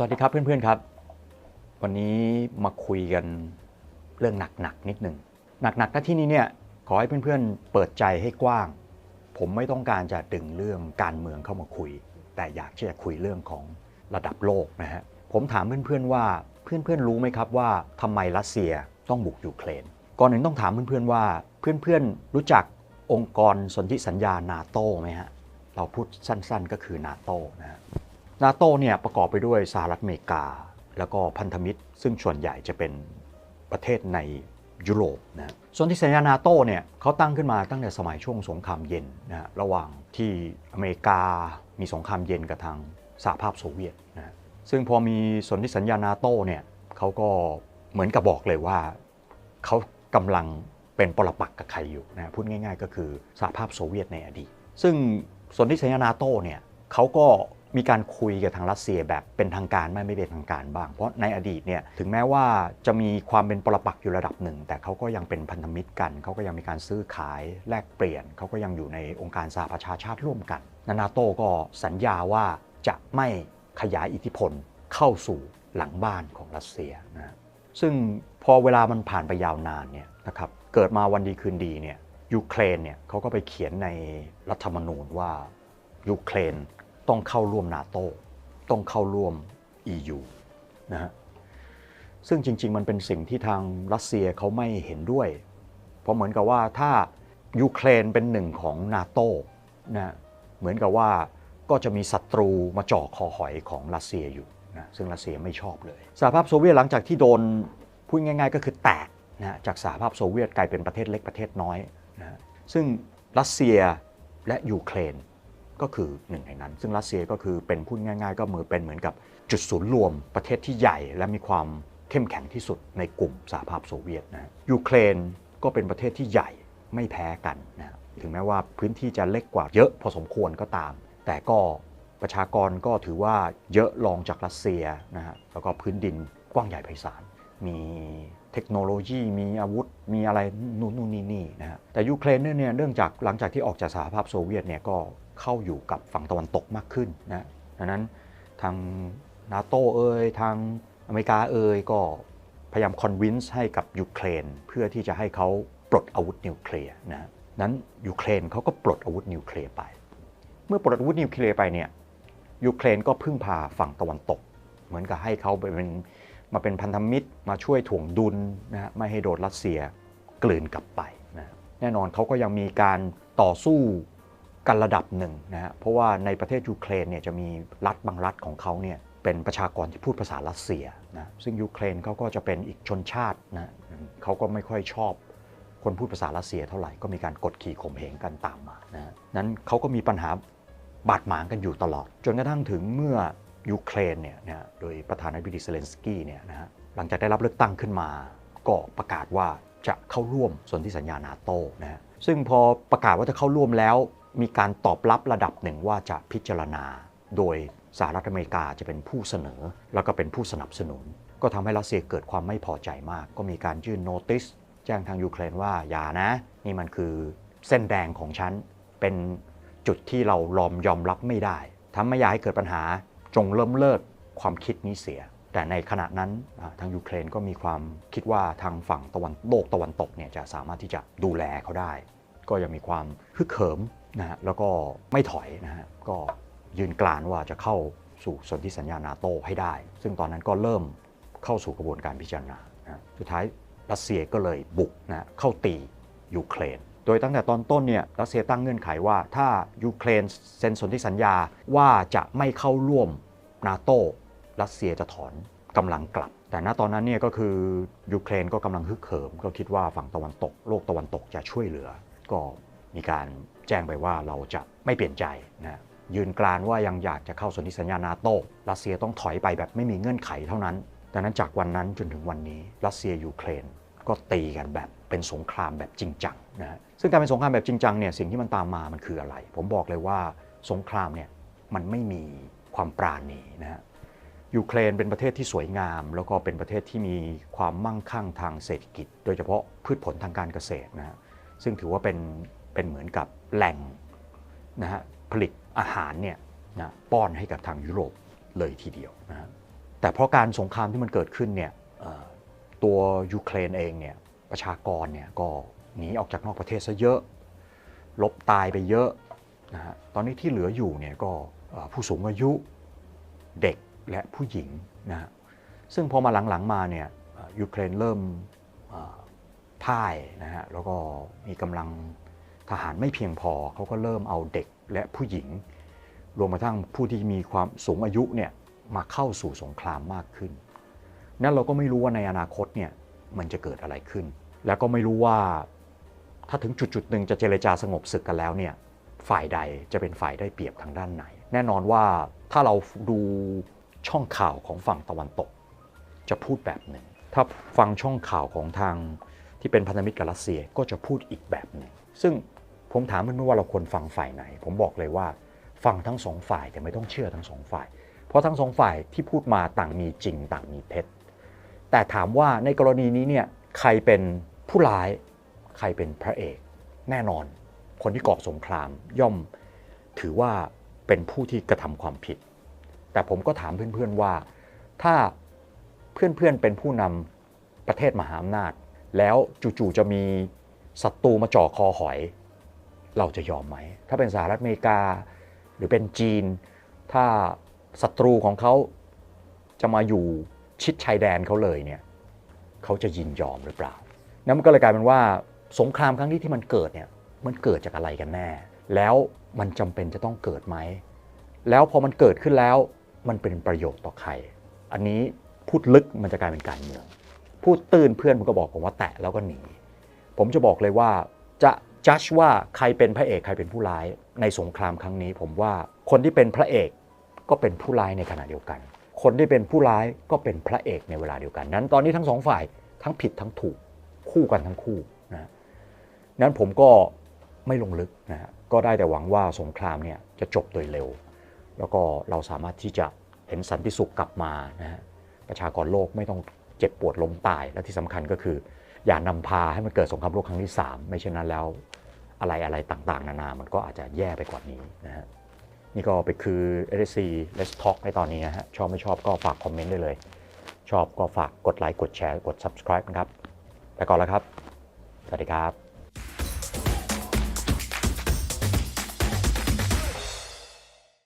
สวัสดีครับเพื่อนๆครับ วันนี้มาคุยกันเรื่องหนักๆนิดหนึ่งหนักๆณที่นี้เนี่ยขอให้เพื่อนๆเปิดใจให้กว้าง ผมไม่ต้องการจะดึงเรื่องการเมืองเข้ามาคุย แต่อยากจะคุยเรื่องของระดับโลกนะฮะผมถามเพื่อนๆว่าเพื่อนๆรู้ไหมครับว่าทำไมรัสเซียต้องบุกยูเครนก่อนหนึ่งต้องถามเพื่อนๆว่าเพื่อนๆรู้จักองค์กรสนธิสัญญานาโตไหมฮะเราพูดสั้นๆก็คือนาโตนะฮะ นาโตเนี่ยประกอบไปด้วยสหรัฐอเมริกา แล้วก็พันธมิตร ซึ่งส่วนใหญ่จะเป็นประเทศในยุโรปนะส่วนที่สัญญานาโตเนี่ยเขาตั้งขึ้นมาตั้งแต่สมัยช่วงสงครามเย็นนะระหว่างที่อเมริกามีสงครามเย็นกับทางสหภาพโซเวียตนะซึ่งพอมีสนธิสัญญานาโตเนี่ยเขาก็เหมือนกับบอกเลยว่าเขากำลังเป็นปรปักกับใครอยู่นะฮะพูดง่าย ๆ ก็คือสหภาพโซเวียตในอดีต ซึ่งสนธิสัญญานาโตเนี่ยเขาก็ มีการคุยกับทางรัสเซียแบบเป็นทางการไม่ไม่เป็นทางการบ้าง เพราะในอดีตเนี่ยถึงแม้ว่าจะมีความเป็นปรปักษ์อยู่ระดับหนึ่ง แต่เขาก็ยังเป็นพันธมิตรกันเขาก็ยังมีการซื้อขายแลกเปลี่ยนเขาก็ยังอยู่ในองค์การสหประชาชาติร่วมกันนานาโตก็สัญญาว่าจะไม่ขยายอิทธิพลเข้าสู่หลังบ้านของรัสเซียนะซึ่งพอเวลามันผ่านไปยาวนานเนี่ยนะครับเกิดมาวันดีคืนดีเนี่ยยูเครนเนี่ยเขาก็ไปเขียนในรัฐธรรมนูญว่ายูเครน ต้องเข้าร่วมนาโตต้องเข้าร่วม EU นะฮะซึ่งจริง ๆ มันเป็นสิ่งที่ทางรัสเซียเขาไม่เห็นด้วย เพราะเหมือนกับว่าถ้ายูเครนเป็นหนึ่งของนาโตนะเหมือนกับว่าก็จะมีศัตรูมาจ่อคอหอยของรัสเซียอยู่นะซึ่งรัสเซียไม่ชอบเลยสหภาพโซเวียตหลังจากที่โดนพูดง่าย ๆ ก็คือแตกนะจากสหภาพโซเวียตกลายเป็นประเทศเล็กประเทศน้อยนะซึ่งรัสเซียและยูเครน ก็คือหนึ่งในนั้น ซึ่งรัสเซียก็คือเป็นพูดง่าย ๆ ก็เหมือนเป็นเหมือนกับจุดศูนย์รวมประเทศที่ใหญ่ และมีความเข้มแข็งที่สุดในกลุ่มสหภาพโซเวียตนะยูเครนก็เป็นประเทศที่ใหญ่ไม่แพ้กันนะถึงแม้ว่าพื้นที่จะเล็กกว่าเยอะพอสมควรก็ตาม แต่ก็ประชากรก็ถือว่าเยอะรองจากรัสเซียนะฮะแล้วก็พื้นดินกว้างใหญ่ไพศาลมีเทคโนโลยีมีอาวุธมีอะไรนู่นนู่นนี่นี่นะฮะแต่ยูเครนเนี่ยเนื่องจากหลังจากที่ออกจากสหภาพโซเวียตเนี่ยก็ เข้าอยู่กับฝั่งตะวันตกมากขึ้นนะดังนั้นทางนาโตเอ่ยทางอเมริกาเอ่ยก็พยายามคอนวินส์ให้กับยูเครนเพื่อที่จะให้เขาปลดอาวุธนิวเคลียร์นะนั้นยูเครนเขาก็ปลดอาวุธนิวเคลียร์ไป เมื่อปลดอาวุธนิวเคลียร์ไปเนี่ยยูเครนก็พึ่งพาฝั่งตะวันตก เหมือนกับให้เขาเป็นมาเป็นพันธมิตรมาช่วยถ่วงดุลนะฮะไม่ให้โดนรัสเซียกลืนกลับไปนะแน่นอนเขาก็ยังมีการต่อสู้ กันระดับหนึ่งนะฮะเพราะว่าในประเทศยูเครนเนี่ยจะมีรัฐบางรัฐของเขาเนี่ยเป็นประชากรที่พูดภาษารัสเซียนะซึ่งยูเครนเขาก็จะเป็นอีกชนชาตินะเขาก็ไม่ค่อยชอบคนพูดภาษารัสเซียเท่าไหร่ก็มีการกดขี่ข่มเหงกันตามมานะนั้นเขาก็มีปัญหาบาดหมางกันอยู่ตลอด จนกระทั่งถึงเมื่อยูเครนเนี่ยนะโดยประธานาธิบดีเซเลนสกี้เนี่ยนะฮะหลังจากได้รับเลือกตั้งขึ้นมา ก็ประกาศว่าจะเข้าร่วมส่วนธิสัญญานาโตนะฮะซึ่งพอประกาศว่าจะเข้าร่วมแล้วมีการตอบรับระดับหนึ่งว่าจะพิจารณา โดยสหรัฐอเมริกาจะเป็นผู้เสนอ แล้วก็เป็นผู้สนับสนุน ก็ทำให้รัสเซียเกิดความไม่พอใจมาก ก็มีการยื่นโนติสแจ้งทางยูเครนว่าอย่านะ นี่มันคือเส้นแดงของฉัน เป็นจุดที่เราลอมยอมรับไม่ได้ทำไม่อยากให้เกิดปัญหาจงเริ่มเลิกความคิดนี้เสีย แต่ในขณะนั้นทางยูเครนก็มีความคิดว่าทางฝั่งตะวันโลกตะวันตกเนี่ยจะสามารถที่จะดูแลเขาได้ ก็ยังมีความฮึกเหิม นะฮะแล้วก็ไม่ถอยนะฮะก็ยืนกลานว่าจะเข้าสู่สนธิสัญญานาโตให้ได้ ซึ่งตอนนั้นก็เริ่มเข้าสู่กระบวนการพิจารณานะสุดท้ายรัสเซียก็เลยบุกนะเข้าตียูเครน โดยตั้งแต่ตอนต้นเนี่ยรัสเซียตั้งเงื่อนไขว่าถ้ายูเครนเซ็นสนธิสัญญาว่าจะไม่เข้าร่วมนาโตรัสเซียจะถอนกำลังกลับ แต่ณตอนนั้นเนี่ยก็คือยูเครนก็กำลังฮึกเหิม ก็คิดว่าฝั่งตะวันตกโลกตะวันตกจะช่วยเหลือ ก็มีการ แจ้งไปว่าเราจะไม่เปลี่ยนใจนะยืนกรานว่ายังอยากจะเข้าสนธิสัญญานาโตรัสเซียต้องถอยไปแบบไม่มีเงื่อนไขเท่านั้นดังนั้นจากวันนั้นจนถึงวันนี้รัสเซียยูเครนก็ตีกันแบบเป็นสงครามแบบจริงจังนะฮะซึ่งการเป็นสงครามแบบจริงจังเนี่ยสิ่งที่มันตามมามันคืออะไร ผมบอกเลยว่าสงครามเนี่ยมันไม่มีความปราณีนะฮะยูเครนเป็นประเทศที่สวยงาม แล้วก็เป็นประเทศที่มีความมั่งคั่งทางเศรษฐกิจ โดยเฉพาะพืชผลทางการเกษตรนะฮะซึ่งถือว่าเป็น เป็นเหมือนกับแหล่งนะฮะผลิตอาหารเนี่ยนะป้อนให้กับทางยุโรปเลยทีเดียวนะฮะแต่เพราะการสงครามที่มันเกิดขึ้นเนี่ยตัวยูเครนเองเนี่ยประชากรเนี่ยก็หนีออกจากนอกประเทศซะเยอะลบตายไปเยอะนะฮะตอนนี้ที่เหลืออยู่เนี่ยก็ผู้สูงอายุเด็กและผู้หญิงนะฮะซึ่งพอมาหลังๆมาเนี่ยยูเครนเริ่มพ่ายนะฮะแล้วก็มีกำลัง ทหารไม่เพียงพอเขาก็เริ่มเอาเด็กและผู้หญิง รวมกระทั่งผู้ที่มีความสูงอายุเนี่ยมาเข้าสู่สงครามมากขึ้น นั่นเราก็ไม่รู้ว่าในอนาคตเนี่ยมันจะเกิดอะไรขึ้น แล้วก็ไม่รู้ว่าถ้าถึงจุดจุดหนึ่งจะเจรจาสงบศึกกันแล้วเนี่ยฝ่ายใดจะเป็นฝ่ายได้เปรียบทางด้านไหน แน่นอนว่าถ้าเราดูช่องข่าวของฝั่งตะวันตก จะพูดแบบหนึ่ง ถ้าฟังช่องข่าวของทางที่เป็นพันธมิตรกับรัสเซียก็จะพูดอีกแบบหนึ่ง ซึ่ง ผมถามเพื่อนว่าเราควรฟังฝ่ายไหน ผมบอกเลยว่า ฟังทั้งสองฝ่ายแต่ไม่ต้องเชื่อทั้งสองฝ่าย เพราะทั้งสองฝ่ายที่พูดมาต่างมีจริง ต่างมีเท็จ แต่ถามว่าในกรณีนี้เนี่ยใครเป็นผู้ร้าย ใครเป็นพระเอก แน่นอน คนที่ก่อสงครามย่อมถือว่าเป็นผู้ที่กระทำความผิด แต่ผมก็ถามเพื่อนๆว่า ถ้าเพื่อนๆเป็นผู้นำประเทศมหาอำนาจ แล้วจู่ๆจะมีศัตรูมาจ่อคอหอย เราจะยอมไหม ถ้าเป็นสหรัฐอเมริกา หรือเป็นจีน ถ้าศัตรูของเขาจะมาอยู่ชิดชายแดนเขาเลยเนี่ยเขาจะยินยอมหรือเปล่า นั่นมันก็เลยกลายเป็นว่าสงครามครั้งนี้ที่มันเกิดเนี่ยมันเกิดจากอะไรกันแน่ แล้วมันจำเป็นจะต้องเกิดไหม แล้วพอมันเกิดขึ้นแล้วมันเป็นประโยชน์ต่อใคร อันนี้พูดลึกมันจะกลายเป็นการเมือง พูดตื้นเพื่อนมันก็บอกผมว่าแตะแล้วก็หนี ผมจะบอกเลยว่าจะ จัดว่าใครเป็นพระเอกใครเป็นผู้ร้ายในสงครามครั้งนี้ ผมว่าคนที่เป็นพระเอกก็เป็นผู้ร้ายในขณะเดียวกัน คนที่เป็นผู้ร้ายก็เป็นพระเอกในเวลาเดียวกัน นั้นตอนนี้ทั้งสองฝ่ายทั้งผิดทั้งถูกคู่กันทั้งคู่นะนั้นผมก็ไม่ลงลึกนะฮะก็ได้แต่หวังว่าสงครามเนี่ยจะจบโดยเร็ว แล้วก็เราสามารถที่จะเห็นสันติสุขกลับมานะฮะประชากรโลกไม่ต้องเจ็บปวดล้มตายและที่สำคัญก็คือ อย่านำพาให้มันเกิดสงครามโลกครั้งที่ 3 ไม่เช่นนั้นแล้วอะไรอะไรต่างๆ นานา มันก็อาจจะแย่ไปกว่านี้นะฮะนี่ก็ไปคือ LSC Let's Talk ในตอนนี้นะฮะชอบไม่ชอบก็ฝากคอมเมนต์ได้เลย ชอบก็ฝากกดไลค์กดแชร์กด subscribe นะครับ ไปก่อนแล้วครับ สวัสดีครับ